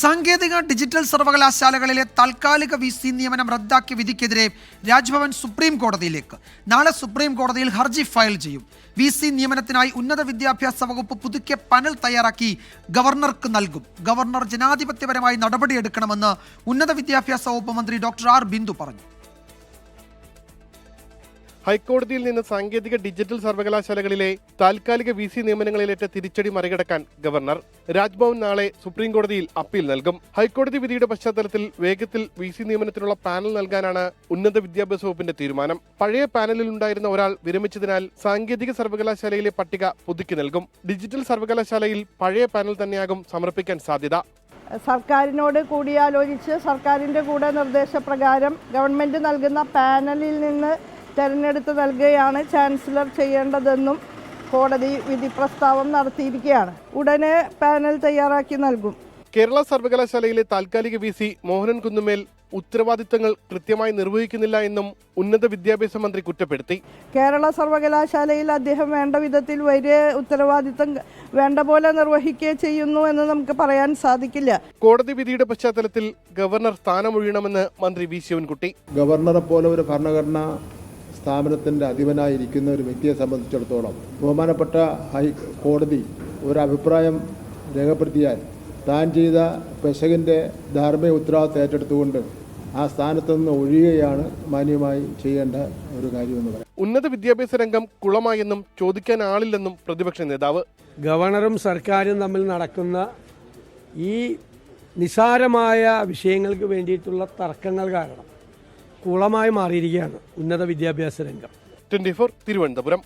സാങ്കേതിക ഡിജിറ്റൽ സർവകലാശാലകളിലെ താൽക്കാലിക V C നിയമനം റദ്ദാക്കിയ വിധിക്കെതിരെ രാജ്ഭവൻ സുപ്രീം കോടതിയിലേക്ക്. നാളെ സുപ്രീം കോടതിയിൽ ഹർജി ഫയൽ ചെയ്യും. വി സി നിയമനത്തിനായി ഉന്നത വിദ്യാഭ്യാസ വകുപ്പ് പുതുക്കിയ പാനൽ തയ്യാറാക്കി ഗവർണർക്ക് നൽകും. ഗവർണർ ജനാധിപത്യപരമായി നടപടിയെടുക്കണമെന്ന് ഉന്നത വിദ്യാഭ്യാസ വകുപ്പ് മന്ത്രി ഡോക്ടർ ആർ ബിന്ദു പറഞ്ഞു. ഹൈക്കോടതിയിൽ നിന്ന് സാങ്കേതിക ഡിജിറ്റൽ സർവകലാശാലകളിലെ താൽക്കാലിക വി സി നിയമനങ്ങളിലേറ്റ തിരിച്ചടി മറികടക്കാൻ ഗവർണർ രാജ്ഭവൻ നാളെ സുപ്രീം കോടതിയിൽ അപ്പീൽ നൽകും. ഹൈക്കോടതി വിധിയുടെ പശ്ചാത്തലത്തിൽ വേഗത്തിൽ വി സി നിയമനത്തിനുള്ള പാനൽ നൽകാനാണ് ഉന്നത വിദ്യാഭ്യാസ വകുപ്പിന്റെ തീരുമാനം. പഴയ പാനലിൽ ഉണ്ടായിരുന്ന ഒരാൾ വിരമിച്ചതിനാൽ സാങ്കേതിക സർവകലാശാലയിലെ പട്ടിക പുതുക്കി നൽകും. ഡിജിറ്റൽ സർവകലാശാലയിൽ പഴയ പാനൽ തന്നെയാകും സമർപ്പിക്കാൻ സാധ്യത. സർക്കാരിനോട് കൂടിയാലോചിച്ച് സർക്കാരിന്റെ കൂടെ നിർദ്ദേശപ്രകാരം ഗവൺമെന്റ് നൽകുന്ന പാനലിൽ നിന്ന് തിരഞ്ഞെടുത്ത് നൽകുകയാണ് ചാൻസലർ ചെയ്യേണ്ടതെന്നും കോടതി വിധി പ്രസ്താവം നടത്തിയിരിക്കുകയാണ്. ഉടനെ പാനൽ തയ്യാറാക്കി നൽകും. കേരള സർവകലാശാലയിലെ താൽക്കാലിക വി സി മോഹനൻ കുന്നുമേൽ ഉത്തരവാദിത്തങ്ങൾ കൃത്യമായി നിർവഹിക്കുന്നില്ല എന്നും ഉന്നത വിദ്യാഭ്യാസ മന്ത്രി കുറ്റപ്പെടുത്തി. കേരള സർവകലാശാലയിൽ അദ്ദേഹം വേണ്ട വിധത്തിൽ വലിയ ഉത്തരവാദിത്തം വേണ്ട പോലെ നിർവഹിക്കുകയോ ചെയ്യുന്നു എന്ന് നമുക്ക് പറയാൻ സാധിക്കില്ല. കോടതി വിധിയുടെ പശ്ചാത്തലത്തിൽ ഗവർണർ സ്ഥാനമൊഴിയണമെന്ന് മന്ത്രി വി ശിവൻകുട്ടി. ഗവർണറെ പോലെ ഒരു ഭരണഘടനാ സ്ഥാപനത്തിന്റെ അധിപനായിരിക്കുന്ന ഒരു വ്യക്തിയെ സംബന്ധിച്ചിടത്തോളം ബഹുമാനപ്പെട്ട ഹൈക്കോടതി ഒരു അഭിപ്രായം രേഖപ്പെടുത്തിയാൽ താൻ ചെയ്ത പെശകിന്റെ ധാർമ്മിക ഉത്തരവാദിത്തം ഏറ്റെടുത്തുകൊണ്ട് ആ സ്ഥാനത്ത് നിന്ന് ഒഴിയുകയാണ് മാന്യമായി ചെയ്യേണ്ട ഒരു കാര്യമെന്ന് പറയാം. ഉന്നത വിദ്യാഭ്യാസ രംഗം കുളമായെന്നും ചോദിക്കാൻ ആളില്ലെന്നും പ്രതിപക്ഷ നേതാവ്. ഗവർണറും സർക്കാരും തമ്മിൽ നടക്കുന്ന ഈ നിസാരമായ വിഷയങ്ങൾക്ക് വേണ്ടിയിട്ടുള്ള തർക്കങ്ങൾ കാരണം കുളമായി മാറിയിരിക്കുകയാണ് ഉന്നത വിദ്യാഭ്യാസ രംഗം. ട്വന്റി തിരുവനന്തപുരം.